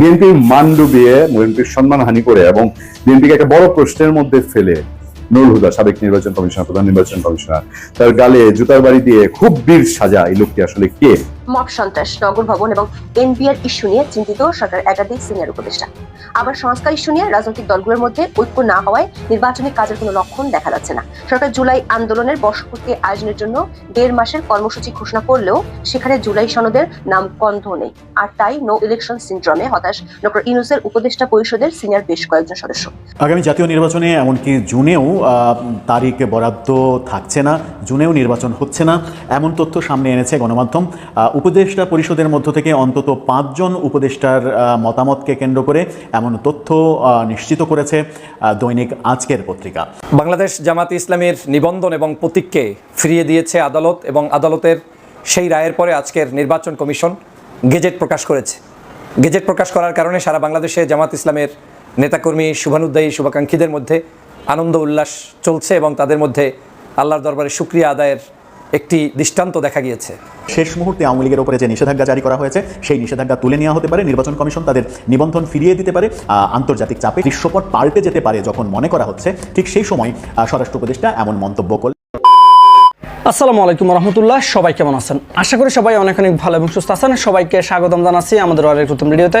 বিএনপির মান ডুবিয়ে বিএনপির সম্মান হানি করে এবং বিএনপিকে একটা বড় প্রশ্নের মধ্যে ফেলে নুরুল হুদা, সাবেক নির্বাচন কমিশনার, প্রধান নির্বাচন কমিশনার। তার গালে জুতার বাড়ি দিয়ে খুব বীর সাজা এই লোকটি আসলে কে? মব সন্ত্রাস, নগর ভবন এবং এনপিআর ইস্যু নিয়ে চিন্তিত সরকার একাধিক সিনিয়র উপদেষ্টা। আবার সংস্কার ইস্যু নিয়ে রাজনৈতিক দলগুলোর মধ্যে ঐক্য না হওয়ায় নির্বাচনী কাজের কোনো লক্ষণ দেখা যাচ্ছে না। সরকার জুলাই আন্দোলনের বর্ষপূর্তি আয়োজনের জন্য দেড় মাসের কর্মসূচি ঘোষণা করলেও সেখানে জুলাই সনদের নাম কন্ধ নেই। আর তাই নো ইলেকশন সিন্ড্রমে হতাশ ডক্টর ইনুসের উপদেষ্টা পরিষদের সিনিয়র বেশ কয়েকজন সদস্য। আগামী জাতীয় নির্বাচনে, এমনকি জুনেও তারিখ বরাদ্দ থাকছে না, জুনেও নির্বাচন হচ্ছে না, এমন তথ্য সামনে এনেছে গণমাধ্যম। উপদেষ্টা পরিষদের মধ্য থেকে অন্তত পাঁচজন উপদেষ্টার মতামতকে কেন্দ্র করে এমন তথ্য নিশ্চিত করেছে দৈনিক আজকের পত্রিকা। বাংলাদেশ জামাত ইসলামের নিবন্ধন এবং প্রতীককে ফিরিয়ে দিয়েছে আদালত এবং আদালতের সেই রায়ের পরে আজকের নির্বাচন কমিশন গেজেট প্রকাশ করেছে। গেজেট প্রকাশ করার কারণে সারা বাংলাদেশে জামাত ইসলামের নেতাকর্মী শুভানুদ্দায়ী শুভাকাঙ্ক্ষীদের মধ্যে আনন্দ উল্লাস চলছে এবং তাদের মধ্যে আল্লাহর দরবারে সুক্রিয়া আদায়ের একটি দৃষ্টান্ত দেখা গিয়েছে। শেষ মুহূর্তে আওয়ামী লীগের উপরে যে নিষেধাজ্ঞা জারি করা হয়েছে সেই নিষেধাজ্ঞা তুলে নেওয়া হতে পারে নির্বাচন কমিশন তাদের নিবন্ধন ফিরিয়ে দিতে পারে আহ, আন্তর্জাতিক চাপে দৃশ্যপট পাল্টে যেতে পারে যখন মনে করা হচ্ছে। ঠিক সেই সময় স্বরাষ্ট্র উপদেষ্টা এমন মন্তব্য করলেন আসসালামু আলাইকুম রহমতুল্লাহ সবাই কেমন আছেন? আশা করি সবাই অনেক অনেক ভালো এবং সুস্থ আছেন। সবাইকে স্বাগতম জানাচ্ছি আমাদের আরেক নতুন ভিডিওতে।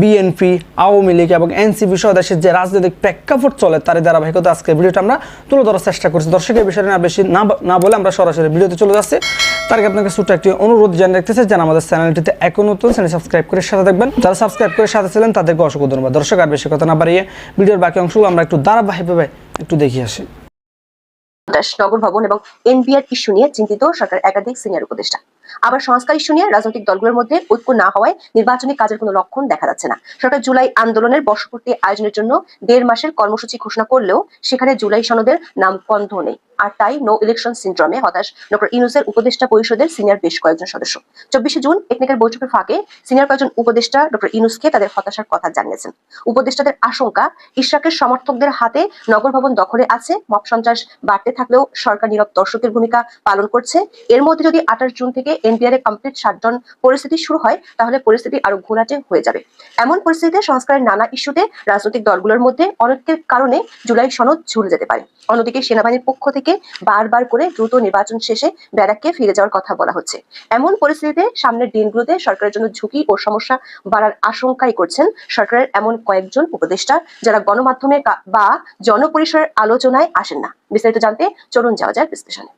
বিএনপি, আওয়ামী লীগ এবং এনসিপি সহ দেশের যে রাজনৈতিক প্রেক্ষাপট চলে তার ধারাবাহিকতা আজকের ভিডিওটা আমরা তুলে ধরার চেষ্টা করছি। দর্শকের বিষয়টা না বেশি না বলে আমরা সরাসরি ভিডিওতে চলে যাচ্ছি। তার আগে আপনাকে ছোট্ট একটি অনুরোধ জানিয়ে রাখতেছে যেন আমাদের চ্যানেলটিতে এখন নতুন চ্যানেল সাবস্ক্রাইব করে সাথে দেখবেন যারা সাবস্ক্রাইব করে সাথে ছিলেন, তাদেরকে অসংখ্য ধন্যবাদ। দর্শক, আর বেশি কথা না বাড়িয়ে ভিডিওর বাকি অংশগুলো আমরা একটু ধারাবাহিকভাবে একটু দেখে আসি। নগর ভবন এবং এনপিআর ইস্যু নিয়ে চিন্তিত সরকার একাধিক সিনিয়র উপদেষ্টা। আবার সংস্কার ইস্যু নিয়ে রাজনৈতিক দলগুলোর মধ্যে ঐক্য না হওয়ায় নির্বাচনী কাজের কোনো লক্ষণ দেখা যাচ্ছে না। সরকার জুলাই আন্দোলনের বর্ষপূর্তি আয়োজনের জন্য দেড় মাসের কর্মসূচি ঘোষণা করলেও সেখানে জুলাই সনদের নাম কন্ধ নেই। আর তাই নো ইলেকশন সিন্ড্রমে হতাশ ডক্টর ইনুসের উপদেষ্টা পরিষদের সিনিয়র বেশ কয়েকজন সদস্য। চব্বিশে জুন টেকনিক্যাল বৈঠকের ফাঁকে সিনিয়র কয়েকজন উপদেষ্টা ডক্টর ইনুসকে তাদের হতাশার কথা জানিয়েছেন। উপদেষ্টাদের আশঙ্কা, ইশরাকের সমর্থকদের হাতে নগর ভবন দখলে আছে মব সন্ত্রাস বাড়তে থাকলেও সরকার নীরব দর্শকের ভূমিকা পালন করছে। এর মধ্যে যদি আঠাশ জুন থেকে এনপিআর এ কমপ্লিট শাটডাউন পরিস্থিতি শুরু হয়, তাহলে পরিস্থিতি আরও ঘোলাটে হয়ে যাবে। এমন পরিস্থিতিতে সংস্কারের নানা ইস্যুতে রাজনৈতিক দলগুলোর মধ্যে অনৈক্যের কারণে জুলাই সনদ ঝুলে যেতে পারে। অন্যদিকে সেনাবাহিনীর পক্ষ থেকে বারবার করে দ্রুত নির্বাচন শেষে ব্যারাককে ফিরে যাওয়ার কথা বলা হচ্ছে। এমন পরিস্থিতিতে সামনের দিনগুলোতে সরকারের জন্য ঝুঁকি ও সমস্যা বাড়ার আশঙ্কাই করছেন সরকারের এমন কয়েকজন উপদেষ্টা, যারা গণমাধ্যমে বা জনপরিসরের আলোচনায় আসেন না। বিস্তারিত জানতে চলুন যাওয়া যায় বিশ্লেষণে।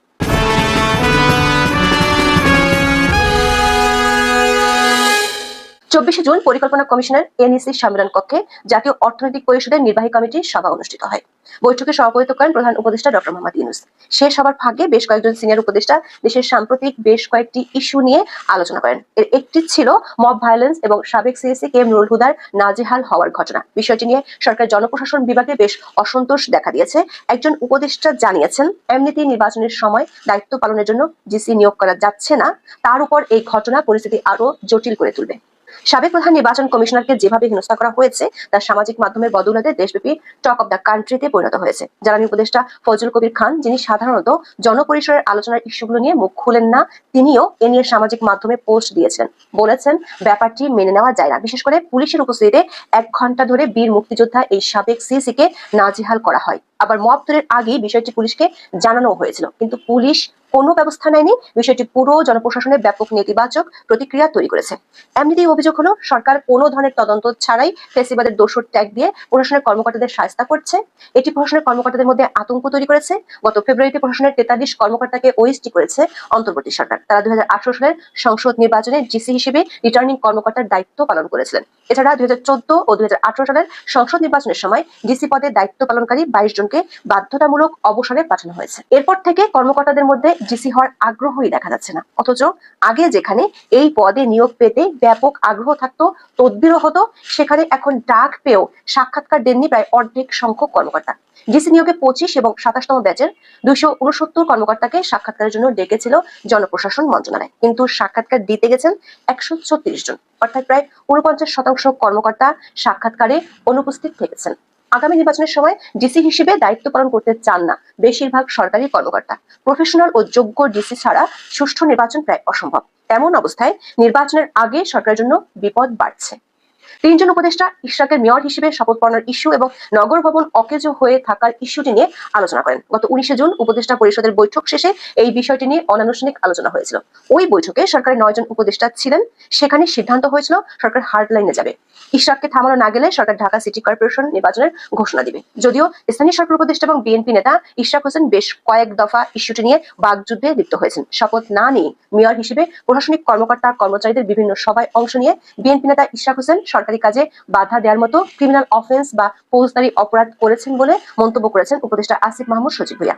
চব্বিশে জুন পরিকল্পনা কমিশনের এনইসি সম্মেলন কক্ষে জাতীয় অর্থনৈতিক পরিষদের নির্বাহী কমিটির সভা অনুষ্ঠিত হয়। বৈঠকে সভাপতিত্ব করেন প্রধান উপদেষ্টা ডক্টর মোহাম্মদ ইউনুস। সে সভার ভাগে বেশ কয়েকজন সিনিয়র উপদেষ্টা দেশের সাম্প্রতিক বেশ কয়েকটি ইস্যু নিয়ে আলোচনা করেন। এর একটি ছিল মব ভায়োলেন্স এবং সাবেক সিএসি কে এম নুরুল হুদার নাজেহাল হওয়ার ঘটনা। বিষয়টি নিয়ে সরকার জনপ্রশাসন বিভাগে বেশ অসন্তোষ দেখা দিয়েছে। একজন উপদেষ্টা জানিয়েছেন, এমনিতেই নির্বাচনের সময় দায়িত্ব পালনের জন্য জিসি নিয়োগ করা যাচ্ছে না। তার উপর এই ঘটনা পরিস্থিতি আরও জটিল করে তুলবে। সাবেক প্রধান নির্বাচন কমিশনারকে যেভাবে হেনস্থা করা হয়েছে তা সামাজিক মাধ্যমের বদৌলতে দেশব্যাপী টক অব দ্য কান্ট্রিতে পরিণত হয়েছে। জ্বালানি উপদেষ্টা ফজল কবির খান, যিনি সাধারণত জনপরিসরের আলোচনার ইস্যুগুলো নিয়ে মুখ খুলেন না, তিনিও এ নিয়ে সামাজিক মাধ্যমে পোস্ট দিয়েছেন। বলেছেন, ব্যাপারটি মেনে নেওয়া যায় না। বিশেষ করে পুলিশের উপস্থিতিতে এক ঘণ্টা ধরে বীর মুক্তিযোদ্ধা এই সাবেক সিসি কে নাজেহাল করা হয়। আবার মব ধরের আগেই বিষয়টি পুলিশকে জানানো হয়েছিল। কিন্তু পুলিশ কোনো ব্যবস্থা নেয়নি। বিষয়টি পুরো জনপ্রশাসনের ব্যাপক নেতিবাচক প্রতিক্রিয়া তৈরি করেছে। এমনিতেই অভিযোগ হলো, সরকার কোনো ধরনের তদন্ত ছাড়াই ফেসিবাদের দোষর ট্যাগ দিয়ে প্রশাসনের কর্মকর্তাদের সাহায্য করছে। এটি প্রশাসনের কর্মকর্তাদের মধ্যে আতঙ্ক তৈরি করেছে। গত ফেব্রুয়ারিতে প্রশাসনের তেতাল্লিশ কর্মকর্তাকে ওএসটি করেছে অন্তর্বর্তী সরকার। তারা দুই হাজার আঠারো সালের সংসদ নির্বাচনে জিসি হিসেবে রিটার্নিং কর্মকর্তার দায়িত্ব পালন করেছিলেন। এছাড়া দুই হাজার চোদ্দ ও দু হাজার আঠারো সালের সংসদ নির্বাচনের সময় ডিসি পদে দায়িত্ব পালনকারী বাইশ জনকে বাধ্যতামূলক অবসরে পাঠানো হয়েছে। এরপর থেকে কর্মকর্তাদের মধ্যে ডিসি হওয়ার আগ্রহই দেখা যাচ্ছে না। অথচ আগে যেখানে এই পদে নিয়োগ পেতে ব্যাপক আগ্রহ থাকতো, তদবিরও হতো, সেখানে এখন ডাক পেয়েও সাক্ষাৎকার দেননি প্রায় অর্ধেক সংখ্যক কর্মকর্তা। ডিসি নিয়োগে পঁচিশ এবং সাতাশতম ব্যাচের দুইশো উনসত্তর কর্মকর্তাকে সাক্ষাৎকারের জন্য ডেকেছিল জনপ্রশাসন মন্ত্রণালয়। কিন্তু সাক্ষাৎকার দিতে গেছেন একশো ছত্রিশ জন। অর্থাৎ প্রায় উনপঞ্চাশ শতাংশ কর্মকর্তা সাক্ষাৎকারে অনুপস্থিত থেকেছেন। আগামী নির্বাচনের সময় ডিসি হিসেবে দায়িত্ব পালন করতে চান না। বেশিরভাগ সরকারি কর্মকর্তা। প্রফেশনাল ও যোগ্য ডিসি ছাড়া সুষ্ঠু নির্বাচন প্রায় অসম্ভব। এমন অবস্থায় নির্বাচনের আগে সরকারের জন্য বিপদ বাড়ছে। তিনজন উপদেষ্টা ইশরাকের মেয়র হিসেবে শপথ পালনের ইস্যু এবং নগর ভবন অকেজো হয়ে থাকার ইস্যুটি নিয়ে আলোচনা করেন। গত উনিশে জুন উপদেষ্টা পরিষদের বৈঠক শেষে এই বিষয়টি নিয়ে অনানুষ্ঠানিক আলোচনা হয়েছিল। ওই বৈঠকে সরকারের নয়জন উপদেষ্টা ছিলেন। সেখানে সিদ্ধান্ত হয়েছিল সরকার হার্ড লাইনে যাবে। ইশরাককে থামানো না গেলে সরকার ঢাকা সিটি কর্পোরেশন নির্বাচনের ঘোষণা দিবে। যদিও স্থানীয় সরকার উপদেষ্টা এবং বিএনপি নেতা ইশরাক হোসেন বেশ কয়েক দফা ইস্যুটি নিয়ে বাগযুদ্ধে লিপ্ত হয়েছেন। শপথ না নিয়ে মেয়র হিসেবে প্রশাসনিক কর্মকর্তা কর্মচারীদের বিভিন্ন সভায় অংশ নিয়ে বিএনপি নেতা ইশরাক হোসেন সরকারি কাজে বাধা দেওয়ার মতো ক্রিমিনাল অফেন্স বা ফৌজদারি অপরাধ করেছেন বলে মন্তব্য করেছেন উপদেষ্টা আসিফ মাহমুদ সচিব ভুইয়া।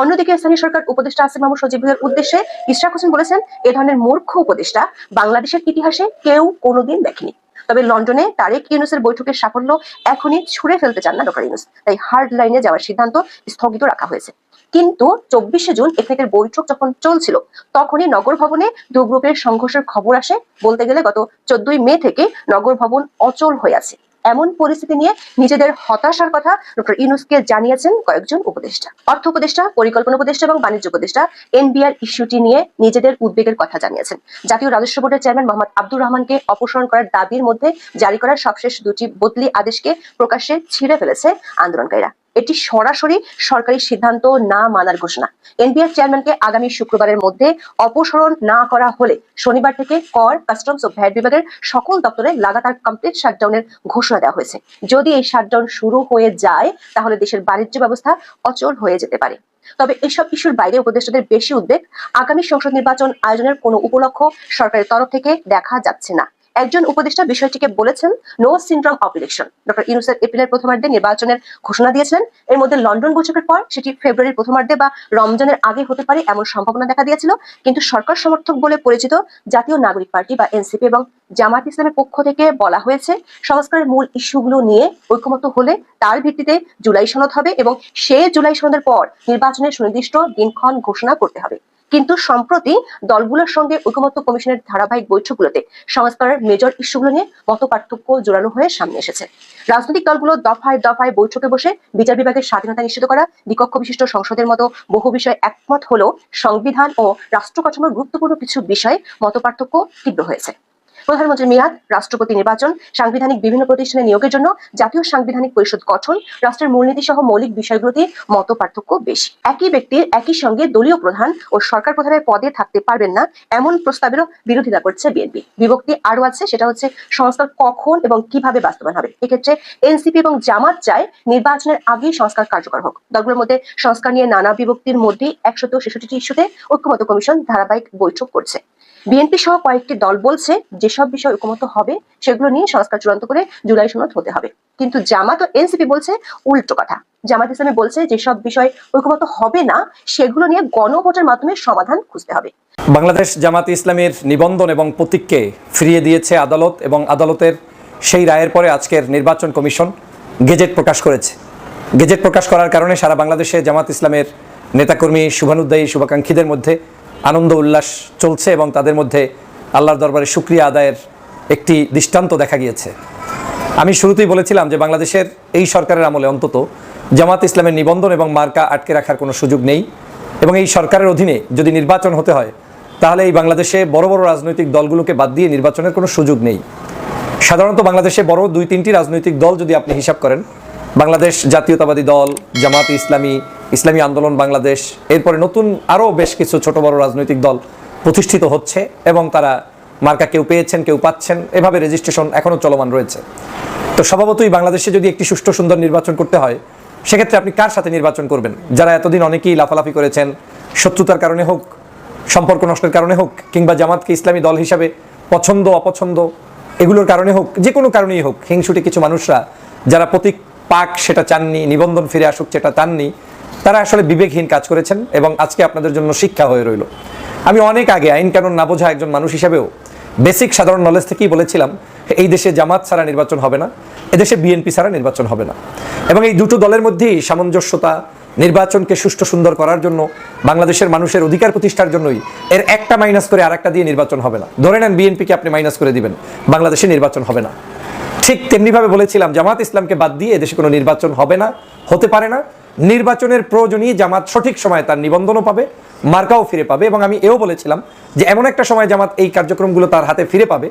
অন্যদিকে স্থানীয় সরকার উপদেষ্টা আসিফ মাহমুদ সচিব ভুইয়ার উদ্দেশ্যে ইশরাক হোসেন বলেছেন, এ ধরনের মূর্খ উপদেষ্টা বাংলাদেশের ইতিহাসে কেউ কোনোদিন দেখেনি। তবে লন্ডনে তারেক ইউনুসের বৈঠকের সাফল্য এখনই ছুড়ে ফেলতে চান না ডক্টর ইউনুস। তাই হার্ড লাইনে যাওয়ার সিদ্ধান্ত স্থগিত রাখা হয়েছে। কিন্তু চব্বিশে জুন এফএকের বৈঠক যখন চলছিল, তখনই নগর ভবনে দু গ্রুপের সংঘর্ষের খবর আসে। বলতে গেলে গত চোদ্দই মে থেকে নগর ভবন অচল হয়ে আছে। এমন পরিস্থিতি নিয়ে নিজেদের হতাশার কথা ডক্টর ইউনুসকে জানিয়েছেন কয়েকজন উপদেষ্টা। অর্থ উপদেষ্টা, পরিকল্পনা উপদেষ্টা এবং বাণিজ্য উপদেষ্টা এনবিআর ইস্যুটি নিয়ে নিজেদের উদ্বেগের কথা জানিয়েছেন। জাতীয় রাজস্ব বোর্ডের চেয়ারম্যান মোহাম্মদ আব্দুর রহমানকে অপসারণ করার দাবির মধ্যে জারি করা সবশেষ দুটি বদলি আদেশকে প্রকাশ্যে ছিঁড়ে ফেলেছে আন্দোলনকারীরা। এটি সরাসরি সরকারি সিদ্ধান্ত না মানার ঘোষণা। এনবিআর চেয়ারম্যানকে আগামী শুক্রবারের মধ্যে অপসারণ না করা হলে শনিবার থেকে কর, কাস্টমস ও ভ্যাট বিভাগের সকল দপ্তরে লাগাতার কমপ্লিট শাটডাউনের ঘোষণা দেওয়া হয়েছে। যদি এই শাটডাউন শুরু হয়ে যায়, তাহলে দেশের বাণিজ্য ব্যবস্থা অচল হয়ে যেতে পারে। তবে এসব ইস্যুর বাইরে উপদেষ্টাদের বেশি উদ্বেগ, আগামী সংসদ নির্বাচন আয়োজনের কোনো উপলক্ষ সরকারের তরফ থেকে দেখা যাচ্ছে না। একজন উপদেষ্টা বিষয়টিকে বলেছেন no syndrome of election doctor ইউনুসের এপ্রিলের প্রথমার্ধে নির্বাচনের ঘোষণা দিয়েছিলেন। এর মধ্যে লন্ডন বৈঠকের পর সেটি ফেব্রুয়ারির প্রথমার্ধে বা রমজানের আগে হতে পারে এমন সম্ভাবনা দেখা দিয়েছিল। কিন্তু সরকার সমর্থক বলে পরিচিত জাতীয় নাগরিক পার্টি বা এনসিপি এবং জামাত ইসলামের পক্ষ থেকে বলা হয়েছে, সংস্কারের মূল ইস্যুগুলো নিয়ে ঐক্যমত হলে তার ভিত্তিতে জুলাই সনদ হবে এবং সে জুলাই সনদের পর নির্বাচনের সুনির্দিষ্ট দিনক্ষণ ঘোষণা করতে হবে। কিন্তু সম্প্রতি দলগুলোর সঙ্গে ঐকমত্য কমিশনের ধারাবাহিক বৈঠকগুলোতে সংস্কারের মেজর ইস্যুগুলো নিয়ে মত পার্থক্য জোরালো হয়ে সামনে এসেছে। রাজনৈতিক দলগুলো দফায় দফায় বৈঠকে বসে বিচার বিভাগের স্বাধীনতা নিশ্চিত করা দ্বিকক্ষ বিশিষ্ট সংসদের মতো বহু বিষয়ে একমত হলেও সংবিধান ও রাষ্ট্র কাঠামোর গুরুত্বপূর্ণ কিছু বিষয়ে মত পার্থক্য তীব্র হয়েছে। প্রধানমন্ত্রী মেয়াদ, রাষ্ট্রপতি নির্বাচন, সাংবিধানিক বিভিন্ন প্রতিষ্ঠানে নিয়োগের জন্য জাতীয় সাংবিধানিক পরিষদ গঠন, রাষ্ট্রের মূলনীতি সহ মৌলিক বিষয়গুলোতে মত পার্থক্য বেশি। একই ব্যক্তির একই সঙ্গে দলীয় প্রধান ও সরকার প্রধানের পদে থাকতে পারবেন না এমন প্রস্তাবেরও বিরোধিতা করছে বিএনপি। বিভক্তি আরও আছে, সেটা হচ্ছে সংস্কার কখন এবং কীভাবে বাস্তবায়ন হবে। এক্ষেত্রে এনসিপি এবং জামাত চায় নির্বাচনের আগেই সংস্কার কার্যকর হোক। দলগুলোর মধ্যে সংস্কার নিয়ে নানা বিভক্তির মধ্যে একশত ছেষট্টি ইস্যুতে ঐক্যমত কমিশন ধারাবাহিক বৈঠক করছে। বিএনপি সহ কয়েকটি দল বলছে যেসব বিষয় ঐকমত্য হবে, সেগুলো নিয়ে সংস্কার চূড়ান্ত করে জুলাই সনদ হতে হবে। কিন্তু জামাত ও এনসিপি বলছে উল্টো কথা। জামাত ইসলামী বলছে যেসব বিষয় ঐকমত্য হবে না, সেগুলো নিয়ে গণভোটের মাধ্যমে সমাধান খুঁজতে হবে। বাংলাদেশ জামাত ইসলামের নিবন্ধন এবং প্রতীককে ফিরিয়ে দিয়েছে আদালত এবং আদালতের সেই রায়ের পরে আজকের নির্বাচন কমিশন গেজেট প্রকাশ করেছে। গেজেট প্রকাশ করার কারণে সারা বাংলাদেশে জামাত ইসলামের নেতাকর্মী শুভানুদ্দায়ী শুভাকাঙ্ক্ষীদের মধ্যে আনন্দ উল্লাস চলছে এবং তাদের মধ্যে আল্লাহর দরবারে সুক্রিয়া আদায়ের একটি দৃষ্টান্ত দেখা গিয়েছে। আমি শুরুতেই বলেছিলাম যে বাংলাদেশের এই সরকারের আমলে অন্তত জামাত ইসলামের নিবন্ধন এবং মার্কা আটকে রাখার কোনো সুযোগ নেই এবং এই সরকারের অধীনে যদি নির্বাচন হতে হয়, তাহলে এই বাংলাদেশে বড় বড় রাজনৈতিক দলগুলোকে বাদ দিয়ে নির্বাচনের কোনো সুযোগ নেই। সাধারণত বাংলাদেশে বড় দুই তিনটি রাজনৈতিক দল যদি আপনি হিসাব করেন, বাংলাদেশ জাতীয়তাবাদী দল, জামাত ইসলামী ইসলামী আন্দোলন বাংলাদেশ, এরপরে নতুন আরও বেশ কিছু ছোট বড় রাজনৈতিক দল প্রতিষ্ঠিত হচ্ছে এবং তারা মার্কা কেউ পেয়েছেন, কেউ পাচ্ছেন, এভাবে রেজিস্ট্রেশন এখনও চলমান রয়েছে। তো স্বভাবতই বাংলাদেশে যদি একটি সুষ্ঠু, সুন্দর নির্বাচন করতে হয়, সেক্ষেত্রে আপনি কার সাথে নির্বাচন করবেন? যারা এতদিন অনেকেই লাফালাফি করেছেন, শত্রুতার কারণে হোক, সম্পর্ক নষ্টের কারণে হোক, কিংবা জামাতকে ইসলামী দল হিসাবে পছন্দ, অপছন্দ, এগুলোর কারণে হোক, যে কোনো কারণেই হোক, হিংসুটে কিছু মানুষরা, যারা প্রতীক পাক সেটা চাননি, নিবন্ধন ফিরে আসুক সেটা চাননি তারা আসলে বিবেকহীন কাজ করেছেন এবং আজকে আপনাদের জন্য শিক্ষা হয়ে রইল। আমি অনেক আগে আইন কানুন না বোঝা একজন মানুষ হিসেবেও বেসিক সাধারণ নলেজ থেকেই বলেছিলাম, এই দেশে জামাত ছাড়া নির্বাচন হবে না এদেশে বিএনপি ছাড়া নির্বাচন হবে না। এবং এই দুটো দলের মধ্যেই সামঞ্জস্যতা, নির্বাচনকে সুষ্ঠু সুন্দর করার জন্য বাংলাদেশের মানুষের অধিকার প্রতিষ্ঠার জন্যই এর একটা মাইনাস করে আর একটা দিয়ে নির্বাচন হবে না। ধরে নেন বিএনপিকে আপনি মাইনাস করে দিবেন, বাংলাদেশে নির্বাচন হবে না। ঠিক তেমনিভাবে বলেছিলাম, জামাত ইসলামকে বাদ দিয়ে এদেশে কোনো নির্বাচন হবে না, হতে পারে না নির্বাচনের প্রয়োজনীয় জামাত সঠিক সময়ে তার নিবন্ধনও পাবে, মার্কাও ফিরে পাবে এবং আমি এও বলেছিলাম যে এমন একটা সময় জামাত এই কার্যক্রমগুলো তার হাতে ফিরে পাবে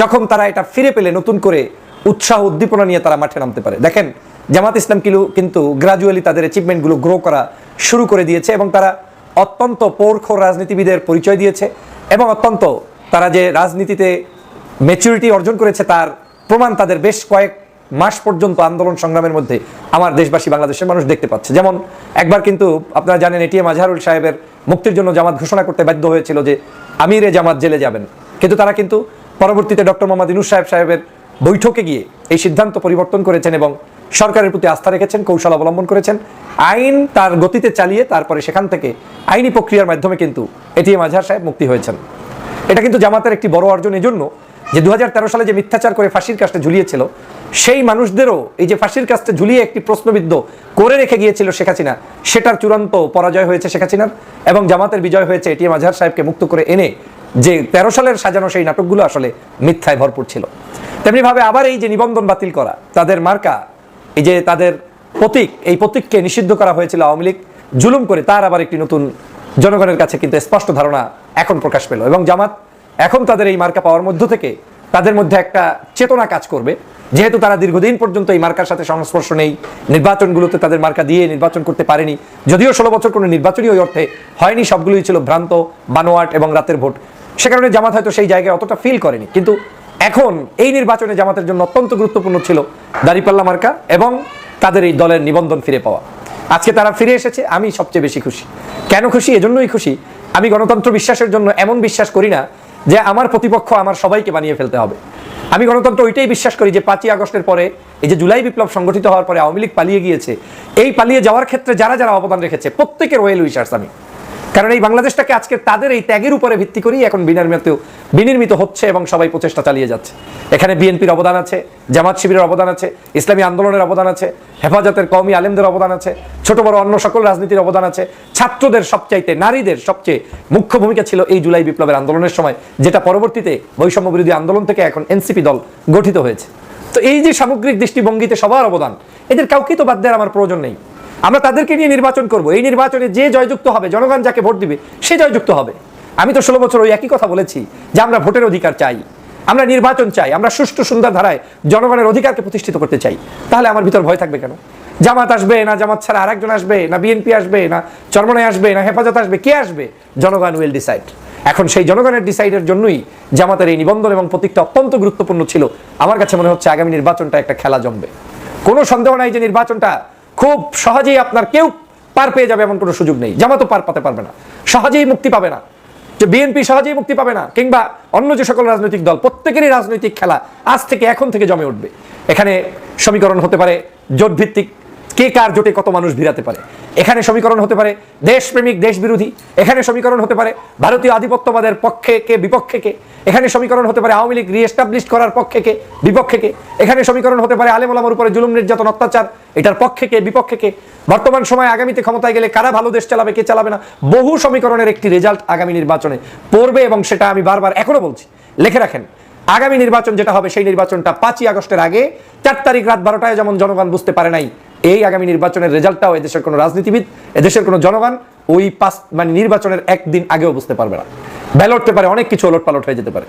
যখন তারা এটা ফিরে পেলে নতুন করে উৎসাহ, উদ্দীপনা নিয়ে তারা মাঠে নামতে পারে। দেখেন, জামাত ইসলাম কিলু কিন্তু গ্রাজুয়ালি তাদের অ্যাচিভমেন্টগুলো গ্রো করা শুরু করে দিয়েছে এবং তারা অত্যন্ত পৌরখ রাজনীতিবিদের পরিচয় দিয়েছে এবং অত্যন্ত তারা যে রাজনীতিতে ম্যাচুরিটি অর্জন করেছে তার প্রমাণ তাদের বেশ কয়েক মাস পর্যন্ত আন্দোলন সংগ্রামের মধ্যে আমার দেশবাসী বাংলাদেশের মানুষ দেখতে পাচ্ছে। যেমন একবার কিন্তু আপনারা জানেন এটিএম আজহারুল সাহেবের মুক্তির জন্য জামাত ঘোষণা করতে বাধ্য হয়েছিল যে আমিরে জামাত জেলে যাবেন। কিন্তু তারা কিন্তু পরবর্তীতে ডক্টর মোহাম্মদ ইনুস সাহেব সাহেবের বৈঠকে গিয়ে এই সিদ্ধান্ত পরিবর্তন করেছেন এবং সরকারের প্রতি আস্থা রেখেছেন, কৌশল অবলম্বন করেছেন। আইন তার গতিতে চালিয়ে তারপরে সেখান থেকে আইনি প্রক্রিয়ার মাধ্যমে কিন্তু এটিএম আজহার সাহেব মুক্তি হয়েছেন। এটা কিন্তু জামাতের একটি বড় অর্জন এজন্য যে দু হাজার তেরো সালে যে মিথ্যাচার করে ফাঁসির কাজটা ঝুলিয়েছিল সেই মানুষদেরও এই যে ফাঁসির কাজটা ঝুলিয়ে একটি প্রশ্নবিদ্ধ করে রেখে গিয়েছিল শেখ হাসিনা, সেটার চূড়ান্ত পরাজয় হয়েছে শেখ হাসিনার এবং জামাতের বিজয় হয়েছে এটিএম আজহার সাহেবকে মুক্ত করে এনে যে তেরো সালের সাজানো সেই নাটকগুলো আসলে মিথ্যায় ভরপুর ছিল। তেমনিভাবে আবার এই যে নিবন্ধন বাতিল করা, তাদের মার্কা, এই যে তাদের প্রতীক, এই প্রতীককে নিষিদ্ধ করা হয়েছিল আওয়ামী লীগ, জুলুম করে তার আবার একটি নতুন জনগণের কাছে কিন্তু স্পষ্ট ধারণা এখন প্রকাশ পেল এবং জামাত এখন তাদের এই মার্কা পাওয়ার মধ্য থেকে তাদের মধ্যে একটা চেতনা কাজ করবে। যেহেতু তারা দীর্ঘদিন পর্যন্ত এই মার্কার সাথে সংস্পর্শ নেই, নির্বাচনগুলোতে তাদের মার্কা দিয়ে নির্বাচন করতে পারেনি, যদিও ষোলো বছর কোনো নির্বাচনই ওই অর্থে হয়নি, সবগুলোই ছিল ভ্রান্ত, বানোয়াট এবং রাতের ভোট। সে কারণে জামাত হয়তো সেই জায়গায় অতটা ফিল করেনি। কিন্তু এখন এই নির্বাচনে জামাতের জন্য অত্যন্ত গুরুত্বপূর্ণ ছিল দাঁড়িপাল্লা মার্কা এবং তাদের এই দলের নিবন্ধন ফিরে পাওয়া। আজকে তারা ফিরে এসেছে, আমি সবচেয়ে বেশি খুশি। কেন খুশি? এজন্যই খুশি। আমি গণতন্ত্র বিশ্বাসের জন্য এমন বিশ্বাস করি না যে আমার প্রতিপক্ষ আমার সবাইকে বানিয়ে ফেলতে হবে। আমি গণতন্ত্র ওইটাই বিশ্বাস করি যে পাঁচই আগস্টের পরে, এই যে জুলাই বিপ্লব সংগঠিত হওয়ার পরে আওয়ামী লীগ পালিয়ে গিয়েছে, এই পালিয়ে যাওয়ার ক্ষেত্রে যারা যারা অবদান রেখেছে, প্রত্যেকের ওয়েল উইশার্স আমি। কারণ এই বাংলাদেশটাকে আজকে তাদের এই ত্যাগের উপরে ভিত্তি করেই এখন বিনির্মিত বিনির্মিত হচ্ছে এবং সবাই প্রচেষ্টা চালিয়ে যাচ্ছে। এখানে বিএনপির অবদান আছে, জামাত শিবিরের অবদান আছে, ইসলামী আন্দোলনের অবদান আছে, হেফাজতের কওমি আলেমদের অবদান আছে, ছোট বড় অন্য সকল রাজনীতির অবদান আছে। ছাত্রদের সবচাইতে, নারীদের সবচেয়ে মুখ্য ভূমিকা ছিল এই জুলাই বিপ্লবের আন্দোলনের সময়, যেটা পরবর্তীতে বৈষম্য বিরোধী আন্দোলন থেকে এখন এনসিপি দল গঠিত হয়েছে। তো এই যে সামগ্রিক দৃষ্টিভঙ্গিতে সবার অবদান, এদের কাউকে তো বাদ দেওয়ার আমার প্রয়োজন নেই। আমরা তাদেরকে নিয়ে নির্বাচন করব। এই নির্বাচনে যে জয়যুক্ত হবে, জনগণ যাকে ভোট দিবে, সে জয়যুক্ত হবে। আমি তো ষোলো বছর ওই একই কথা বলেছি যে আমরা ভোটের অধিকার চাই, আমরা নির্বাচন চাই, আমরা সুষ্ঠু সুন্দর ধারায় জনগণের অধিকারকে প্রতিষ্ঠিত করতে চাই। তাহলে আমার ভিতর ভয় থাকবে কেন? জামাত আসবে না জামাত ছাড়া আরেকজন আসবে, না বিএনপি আসবে, না চরমনায় আসবে, না হেফাজত আসবে, কে আসবে? জনগণ উইল ডিসাইড এখন সেই জনগণের ডিসাইডের জন্যই জামাতের এই নিবন্ধন এবং প্রতীকটা অত্যন্ত গুরুত্বপূর্ণ ছিল। আমার কাছে মনে হচ্ছে আগামী নির্বাচনটা একটা খেলা জমবে। কোনো সন্দেহ নাই যে নির্বাচনটা খুব সহজেই আপনার কেউ পার পেয়ে যাবে এমন কোনো সুযোগ নেই। জামাতও পার পাতে পারবে না। সহজেই মুক্তি পাবে না। যে বিএনপি সহজেই মুক্তি পাবে না, কিংবা অন্য যে সকল রাজনৈতিক দল, প্রত্যেকেরই রাজনৈতিক খেলা আজ থেকে এখন থেকে জমে উঠবে। এখানে সমীকরণ হতে পারে জোট ভিত্তিক কে কার জোটে কত মানুষ ভিড়াতে পারে? এখানে সমীকরণ হতে পারে দেশপ্রেমিক দেশ বিরোধী এখানে সমীকরণ হতে পারে ভারতীয় আধিপত্যবাদের পক্ষে কে, বিপক্ষে কে? এখানে সমীকরণ হতে পারে আওয়ামী লীগ রিএস্টাবলিশ করার পক্ষে কে, বিপক্ষে কে? এখানে সমীকরণ হতে পারে আলেমুলামার উপরে জুলুম নির্যাতন, অত্যাচার। এটার পক্ষে কে, বিপক্ষে কে? বর্তমান সময় আগামীতে ক্ষমতায় গেলে কারা ভালো দেশ চালাবে, কে চালাবে না? বহু সমীকরণের একটি রেজাল্ট আগামী নির্বাচনে পড়বে এবং সেটা আমি বারবার এখনও বলছি। লিখে রাখেন, আগামী নির্বাচন যেটা হবে সেই নির্বাচনটা পাঁচই আগস্টের আগে, চার তারিখ রাত বারোটায় যেমন জনগণ বুঝতে পারে নাই এই আগামী নির্বাচনের রেজাল্টটাও এদেশের কোনো রাজনীতিবিদ এদেশের কোনো জনগণ ওই পাঁচ মানে নির্বাচনের একদিন আগেও বুঝতে পারবে না। ব্যালট পেপারে অনেক কিছু ওলট পালট হয়ে যেতে পারে।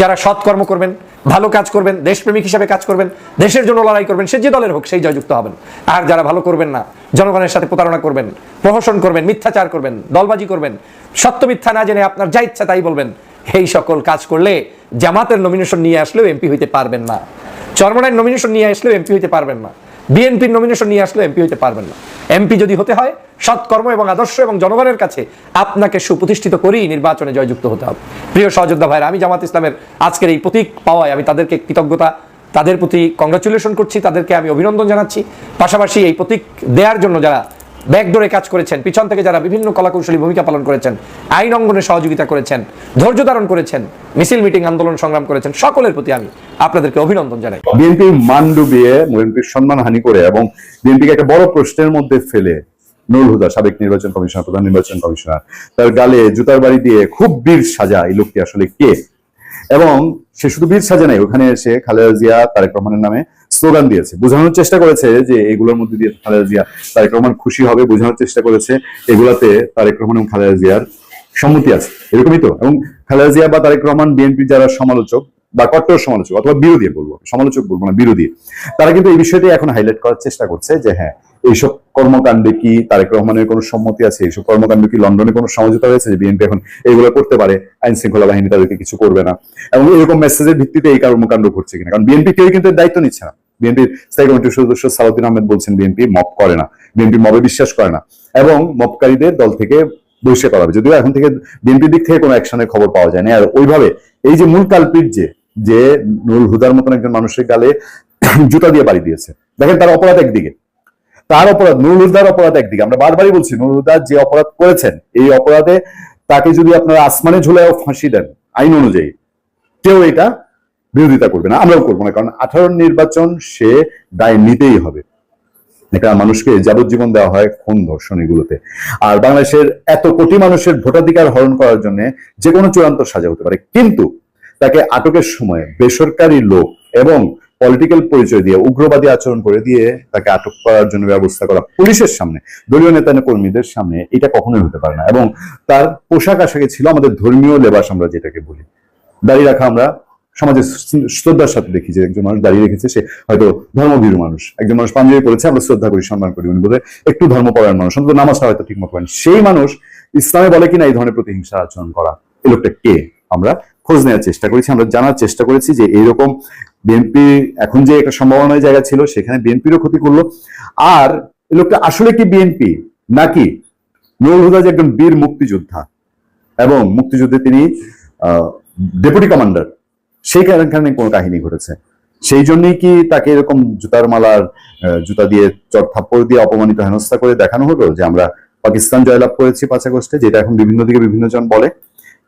যারা সৎ কর্ম করবেন, ভালো কাজ করবেন, দেশপ্রেমিক হিসাবে কাজ করবেন, দেশের জন্য লড়াই করবেন, সে যে দলের হোক, সেই জয়যুক্ত হবেন। আর যারা ভালো করবেন না, জনগণের সাথে প্রতারণা করবেন, প্রহসন করবেন, মিথ্যাচার করবেন, দলবাজি করবেন, সত্য মিথ্যা না জেনে আপনার যা ইচ্ছা তাই বলবেন, এই সকল কাজ করলে জামাতের নমিনেশন নিয়ে আসলেও এমপি হইতে পারবেন না। চরমনায়ের নমিনেশন নিয়ে আসলেও এমপি হইতে পারবেন না। বিএনপির নমিনেশন নিয়ে আসলে এমপি হইতে পারবেন না। এমপি যদি হতে হয়, সৎকর্ম এবং আদর্শ এবং জনগণের কাছে আপনাকে সুপ্রতিষ্ঠিত করেই নির্বাচনে জয়যুক্ত হতে হবে। প্রিয় সহযোদ্ধা ভাইরা, আমি জামাত ইসলামের আজকের এই প্রতীক পাওয়ায় আমি তাদেরকে কৃতজ্ঞতা, তাদের প্রতি কংগ্রাচুলেশন করছি, তাদেরকে আমি অভিনন্দন জানাচ্ছি। পাশাপাশি এই প্রতীক দেওয়ার জন্য যারা ব্যাকডোরে কাজ করেছেন, পিছন থেকে যারা বিভিন্ন কলাকৌশলী ভূমিকা পালন করেছেন, আইন অঙ্গনে সহযোগিতা করেছেন, ধৈর্য ধারণ করেছেন, মিছিল, মিটিং, আন্দোলন সংগ্রাম করেছেন, সকলের প্রতি আমি আপনাদেরকে অভিনন্দন জানাই। বিএনপির মান ডুবিয়ে বিএনপির সম্মান হানি করে এবং বিএনপিকে একটা বড় প্রশ্নের মধ্যে ফেলে নুরুল হুদা, সাবেক নির্বাচন কমিশনার, প্রধান নির্বাচন কমিশনার। তার গালে জুতার বাড়ি দিয়ে খুব বীর সাজা এই লোকটি আসলে কে? এবং সে শুধু বীর সাজা নাই, ওখানে এসে খালেদা জিয়া, তারেক রহমানের নামে স্লোগান দিয়েছে। বোঝানোর চেষ্টা করেছে যে এগুলোর মধ্যে দিয়ে খালেদা জিয়া, তারেক রহমান খুশি হবে বোঝানোর চেষ্টা করেছে। এগুলাতে তারেক রহমান এবং খালেদা জিয়ার সম্মতি আছে। এরকমই তো। এবং খালেদা জিয়া বা তারেক রহমান, বিএনপি যারা সমালোচক বা কট্টর সমালোচক অথবা বিরোধী বলব, সমালোচক বলব না, বিরোধী, তারা কিন্তু এই বিষয়টি এখন হাইলাইট করার চেষ্টা করছে যে হ্যাঁ এইসব কর্মকাণ্ডে কি তারেক রহমানের কোনো সম্মতি আছে? এইসব কর্মকাণ্ডে কি লন্ডনে কোনো সমঝোতা হয়েছে যে বিএনপি এখন এইগুলো করতে পারে? আইন শৃঙ্খলা বাহিনী তাদেরকে কিছু করবে না। এবং এরকম মেসেজের ভিত্তিতে এই কর্মকাণ্ড ঘটছে কিনা? কারণ বিএনপি কেউ কিন্তু দায়িত্ব নিচ্ছে না। বিএনপির স্থায়ী কমিটির সদস্য সালাউদ্দিন আহমেদ বলছেন, বিএনপি মপ করে না। বিএনপি মবে বিশ্বাস করে না। এবং মপকারীদের দল থেকে বহিষ্কার করা হবে। যদিও এখন থেকে বিএনপির দিক থেকে কোনো অ্যাকশনের খবর পাওয়া যায় না আর ওইভাবে এই যে মূল কালপিট যে যে নুরুল হুদার মতন একজন মানুষের গালে জুতা দিয়ে বাড়ি দিয়েছে। দেখেন তার অপরাধ একদিকে। তার অপরাধ, নুরুল হুদার অপরাধ একদিকে। আমরা বারবারই বলছি, নুরুল হুদা যে অপরাধ করেছেন, এই অপরাধে তাকে যদি আপনারা আসমানে ঝুলায় ফাঁসি দেন, আইন অনুযায়ী, কেউ এটা বিরোধিতা করবে না, আমরাও করব না, কারণ আঠারো নির্বাচন সে দায় নিতেই হবে। এটা মানুষকে যাবজ্জীবন দেওয়া হয় খুন ধর্ষণ এগুলোতে। আর বাংলাদেশের এত কোটি মানুষের ভোটাধিকার হরণ করার জন্য যে কোনো চূড়ান্ত সাজা হতে পারে, কিন্তু তাকে আটকের সময় বেসরকারি লোক এবং পলিটিক্যাল পরিচয় দিয়ে, উগ্রবাদী আচরণ করে দিয়ে তাকে আটক করার জন্য ব্যবস্থা করা পুলিশের সামনে, দলীয় নেতা কর্মীদের সামনে এটা কখনোই হতে পারে না। এবং তার পোশাক আশাকে ছিল আমাদের ধর্মীয় লেবাস আমরা যেটাকে বলি। দাঁড়িয়ে রাখা আমরা সমাজে শ্রদ্ধার সাথে দেখি যে একজন মানুষ দাঁড়িয়ে রেখেছে, সে হয়তো ধর্মভীরু মানুষ। একজন মানুষ পাঞ্জাবি পড়েছে আমরা শ্রদ্ধা করি, সম্মান করি। উনি বোধহয় একটু ধর্মপরায়ণ মানুষ, অন্তত নামাজটা হয়তো ঠিক মতো করেন সেই মানুষ ইসলামে বলে কিনা এই ধরনের প্রতিহিংসা আচরণ করা এই লোকটা কে? আমরা খোঁজ নেওয়ার চেষ্টা করেছি, আমরা জানার চেষ্টা করেছি যে এইরকম বিএনপি এখন যে একটা সম্ভাবনার জায়গা ছিল, সেখানে বিএনপিরও ক্ষতি করল। আর এই লোকটা আসলে কি বিএনপি নাকি নুরুল হুদা যে একজন বীর মুক্তিযোদ্ধা এবং মুক্তিযুদ্ধে তিনি ডেপুটি কমান্ডার সেই কারণে কোনো কাহিনী ঘটেছে। সেই জন্যই কি তাকে এরকম জুতার মালার জুতা দিয়ে চট থাপ্পড় দিয়ে অপমানিত, হেনস্থা করে দেখানো হলো যে আমরা পাকিস্তান জয়লাভ করেছি পাঁচ আগস্টে, যেটা এখন বিভিন্ন দিকে বিভিন্ন জন বলে?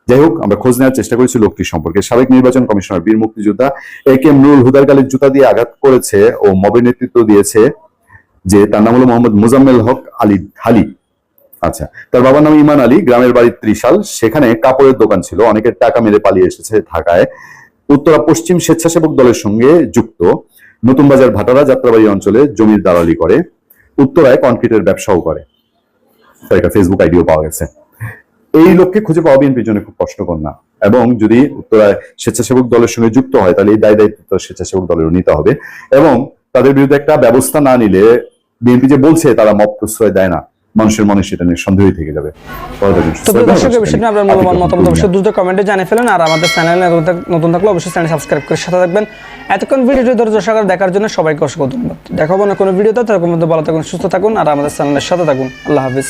যাই হোক, আমরা খোঁজ নেওয়ার চেষ্টা করেছি লোকটি সম্পর্কে। সাবেক নির্বাচন কমিশনার, বীর মুক্তিযোদ্ধা এ কে নুরুল হুদার গালের জুতা দিয়ে আঘাত করেছে ও মবের নেতৃত্ব দিয়েছে যে তার নাম হলো মোহাম্মদ মুজাম্মেল হক আলী হালি। আচ্ছা তার বাবার নাম ইমান আলী, গ্রামের বাড়ি ত্রিশাল। সেখানে কাপড়ের দোকান ছিল, অনেকের টাকা মেরে পালিয়ে এসেছে ঢাকায়। উত্তরা পশ্চিম স্বেচ্ছাসেবক দলের সঙ্গে যুক্ত নতুন বাজার ভাটারা যাত্রাবাড়ি অঞ্চলে জমির দালালি করে, উত্তরায় কনক্রিটের ব্যবসাও করে। ফেসবুক আইডিও পাওয়া গেছে। এই লোককে খুঁজে পাওয়া বিএনপির জন্য খুব কষ্টকর না। এবং যদি উত্তরায় স্বেচ্ছাসেবক দলের সঙ্গে যুক্ত হয়, তাহলে এই দায় দায়িত্ব স্বেচ্ছাসেবক দলেরও নিতে হবে। এবং তাদের বিরুদ্ধে একটা ব্যবস্থা না নিলে বিএনপি যে বলছে, তারা মত প্রশ্রয় দেয় না। মানুষের মনে সেটা নিয়ে সন্দেহই থেকে যাবে। আপনার মূল্যবান মতামত অবশ্যই দ্রুত কমেন্টে জানিয়ে ফেলেন আর আমাদের চ্যানেলে নতুন থাকলে অবশ্যই চ্যানেল সাবস্ক্রাইব করে সাথে থাকবেন। এতক্ষণ ভিডিওটি ধৈর্য সহকারে দেখার জন্য সবাইকে অসংখ্য ধন্যবাদ। দেখাবো না কোনো ভিডিওতে তার মধ্যে ভালো থাকুন সুস্থ থাকুন আর আমাদের চ্যানেলের সাথে থাকুন। আল্লাহ হাফিজ।